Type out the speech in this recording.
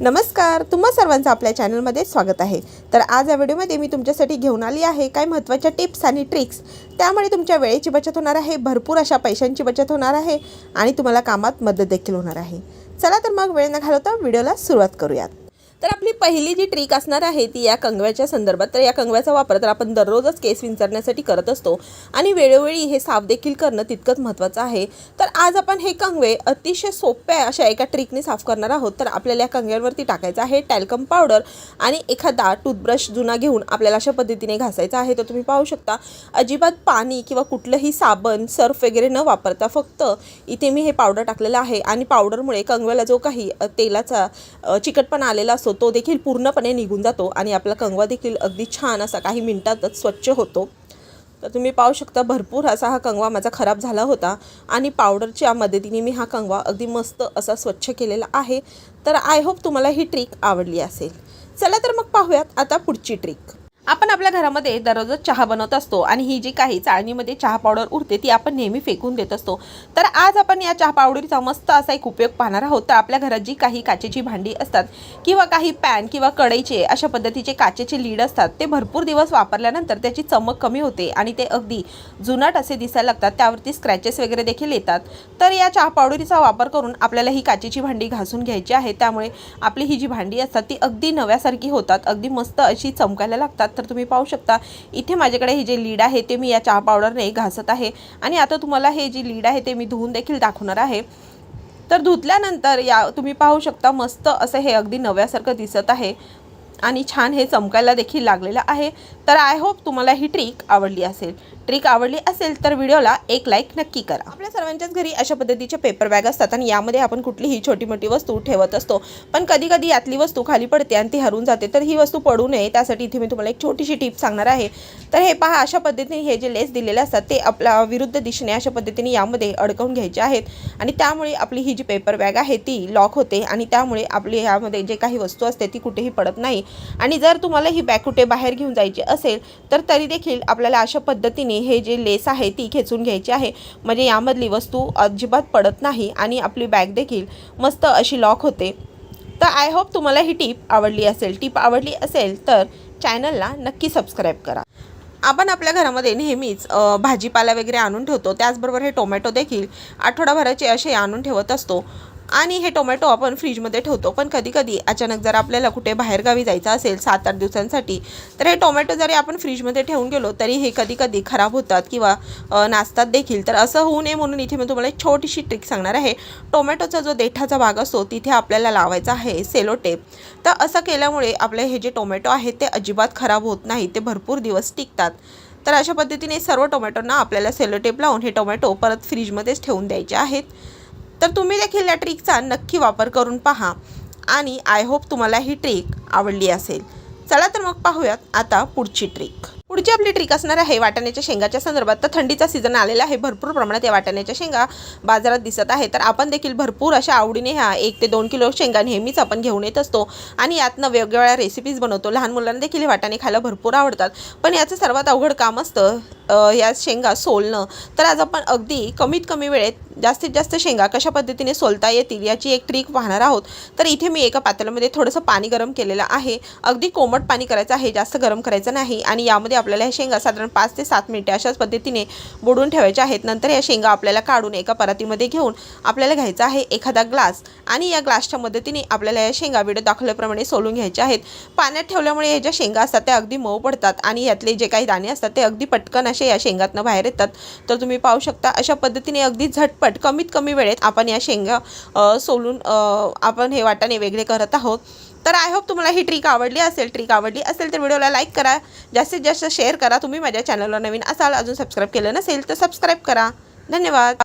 नमस्कार तुम्हा सर्वांचं आपल्या चॅनलमध्ये स्वागत आहे. तर आज या व्हिडिओमध्ये मी तुमच्यासाठी घेऊन आली आहे काही महत्त्वाच्या टिप्स आणि ट्रिक्स. त्यामुळे तुमच्या वेळेची बचत होणार आहे भरपूर अशा पैशांची बचत होणार आहे आणि तुम्हाला कामात मदत देखील होणार आहे. चला तर मग वेळ न घालवता व्हिडिओला सुरुवात करूयात. तर आपली पहिली जी ट्रिक असणार आहे ती या कंगव्याच्या संदर्भात. तर या कंगव्याचा वापर तर आपण दररोजच केस विंचरण्यासाठी करत असतो. आणि वेळोवेळी हे साफ देखील करणं तितकंच महत्त्वाचं आहे. तर आज आपण हे कंगवे अतिशय सोप्या अशा एका ट्रिकने साफ करणार आहोत. तर आपल्याला या कंगव्यांवरती टाकायचं आहे टॅल्कम पावडर आणि एखादा टूथब्रश जुना घेऊन आपल्याला अशा पद्धतीने घासायचा आहे. तर तुम्ही पाहू शकता अजिबात पाणी किंवा कुठलंही साबण सर्फ वगैरे न वापरता फक्त इथे मी हे पावडर टाकलेलं आहे. आणि पावडरमुळे कंगव्याला जो काही तेलाचा चिकटपणा आलेला असतो तो देखील पूर्णपणे निघून जातो आणि आपला कंगवा देखील अगदी छान असा काही मिनटातच स्वच्छ होतो. तर तुम्ही पाहू शकता भरपूर असा हा कंगवा माझा खराब झाला होता आणि पावडरच्या मदतीने मी हा कंगवा अगदी मस्त असा स्वच्छ केलेला आहे. तर आय होप तुम्हाला ही ट्रिक आवडली असेल. चला तर मग पाहूयात आता पुढची ट्रिक आपण आपल्या घरामध्ये दररोजच चहा बनवत असतो आणि ही जी काही चाळणीमध्ये चहा पावडर उरते ती आपण नेहमी फेकून देत असतो. तर आज आपण या चहा पावडरीचा मस्त असा एक उपयोग पाहणार आहोत. तर आपल्या घरात जी काही काचेची भांडी असतात किंवा काही पॅन किंवा कढईचे अशा पद्धतीचे काचेचे लीड असतात ते भरपूर दिवस वापरल्यानंतर त्याची चमक कमी होते आणि ते अगदी जुनाट असे दिसायला लागतात. त्यावरती स्क्रॅचेस वगैरे देखील येतात. तर या चहा पावडरीचा वापर करून आपल्याला ही काचेची भांडी घासून घ्यायची आहे. त्यामुळे आपली ही जी भांडी असतात ती अगदी नव्यासारखी होतात अगदी मस्त अशी चमकायला लागतात. तर तुम्ही पाहू शकता इथे माझ्याकडे हे जे लीड आहे ते मी या चहा पावडरने घासत आहे. आणि आता तुम्हाला हे जी लीड आहे ते मी धुवून देखील दाखवणार आहे. तर धुतल्यानंतर या तुम्ही पाहू शकता मस्त असं हे अगदी नव्यासारखं दिसत आहे. आणि छान हे चमकायला देखील लागलेलं आहे. तर आय होप तुम्हाला ही ट्रिक आवडली असेल. ट्रिक आवडली असेल तर व्हिडिओला एक लाईक नक्की करा. आपल्या सर्वांच्याच घरी अशा पद्धतीचे पेपर बॅग असतात आणि यामध्ये आपण कुठलीही छोटी मोठी वस्तू ठेवत असतो. पण कधी कधी यातली वस्तू खाली पडते आणि ती हरून जाते. तर ही वस्तू पडू नये. त्यासाठी इथे मी तुम्हाला एक छोटीशी टिप सांगणार आहे. तर हे पहा अशा पद्धतीने हे जे लेस दिलेले असतात ते आपल्या विरुद्ध दिशेने अशा पद्धतीने यामध्ये अडकवून घ्यायचे आहेत. आणि त्यामुळे आपली ही जी पेपर बॅग आहे ती लॉक होते आणि त्यामुळे आपली ह्यामध्ये जे काही वस्तू असते ती कुठेही पडत नाही. आणि जर तुम्हाला ही बॅग कुठे बाहेर घेऊन जायची असेल तर तरी देखील आपल्याला अशा पद्धतीने हे जे लेस आहे ती खेचून घ्यायची आहे. म्हणजे यामधली वस्तू अजिबात पडत नाही आणि आपली बॅग देखील मस्त अशी लॉक होते. तर आय होप तुम्हाला ही टीप आवडली असेल. टीप आवडली असेल तर चॅनलला नक्की सबस्क्राईब करा. आपण आपल्या घरामध्ये नेहमीच भाजीपाला वगैरे आणून ठेवतो. त्याचबरोबर हे टोमॅटो देखील आठवडाभराचे असे आणून ठेवत असतो. आणि हे टोमॅटो आपण फ्रीजमध्ये ठेवतो. पण कधी कधी अचानक जर आपल्याला कुठे बाहेरगावी जायचं असेल सात आठ दिवसांसाठी तर हे टोमॅटो जरी आपण फ्रीजमध्ये ठेवून गेलो तरी हे कधी कधी खराब होतात किंवा नाचतात देखील. तर असं होऊ नये म्हणून इथे मी तुम्हाला एक छोटीशी ट्रिक सांगणार आहे. टोमॅटोचा जो देठाचा भाग असतो तिथे आपल्याला लावायचा आहे सेलो टेप. तर असं केल्यामुळे आपले हे जे टोमॅटो आहेत ते अजिबात खराब होत नाही ते भरपूर दिवस टिकतात. तर अशा पद्धतीने सर्व टोमॅटोंना आपल्याला सेलो टेप लावून हे टोमॅटो परत फ्रीजमध्येच ठेवून द्यायचे आहेत. तर तुम्ही देखील या ट्रिकचा नक्की वापर करून पहा. आणि आय होप तुम्हाला ही ट्रिक आवडली असेल. चला तर मग पाहूयात आता पुढची ट्रिक. पुढची आपली ट्रिक असणार आहे वाटाण्याच्या शेंगाच्या संदर्भात. तर थंडीचा सीझन आलेला आहे. भरपूर प्रमाणात या वाटाण्याच्या शेंगा बाजारात दिसत आहे तर आपण देखील भरपूर अशा आवडीने ह्या एक ते दोन किलो शेंगा नेहमीच आपण घेऊन येत असतो. आणि यातनं वेगवेगळ्या रेसिपीज बनवतो. लहान मुलांना देखील हे वाटाणे खायला भरपूर आवडतात. पण याचं सर्वात अवघड काम असतं या शेंगा सोलणं. तर आज आपण अगदी कमीत कमी वेळेत जास्तीत जास्त शेंगा कशा पद्धतीने सोलता येतील याची एक ट्रिक पाहणार आहोत. तर इथे मी एका पातेल्यामध्ये थोडंसं पाणी गरम केलेलं आहे. अगदी कोमट पाणी करायचं आहे जास्त गरम करायचं नाही आणि यामध्ये आपल्याला ह्या शेंगा साधारण पाच ते सात मिनिटे अशाच पद्धतीने बुडून ठेवायच्या आहेत. नंतर या शेंगा आपल्याला काढून एका परातीमध्ये घेऊन आपल्याला घ्यायचा आहे एखादा ग्लास आणि या ग्लासच्या मदतीने आपल्याला या शेंगा व्हिडिओ दाखवल्याप्रमाणे सोलून घ्यायच्या आहेत. पाण्यात ठेवल्यामुळे या ज्या शेंगा असतात त्या अगदी मऊ पडतात आणि यातले जे काही दाणे असतात ते अगदी पटकन असे या शेंगातनं बाहेर येतात. तर तुम्ही पाहू शकता अशा पद्धतीने अगदी झटपट कमीत कमी वेळेत आपण या शेंगा सोलून आपण हे वाटाणे वेगळे करत आहोत. तर आय होप तुम्हाला ही ट्रिक आवडली असेल ट्रिक आवडली असेल तर व्हिडिओला लाईक करा. जास्तीत जास्त शेअर करा. तुम्ही माझ्या चॅनलला नवीन असाल अजून सबस्क्राईब केलं नसेल तर सबस्क्राईब करा. धन्यवाद.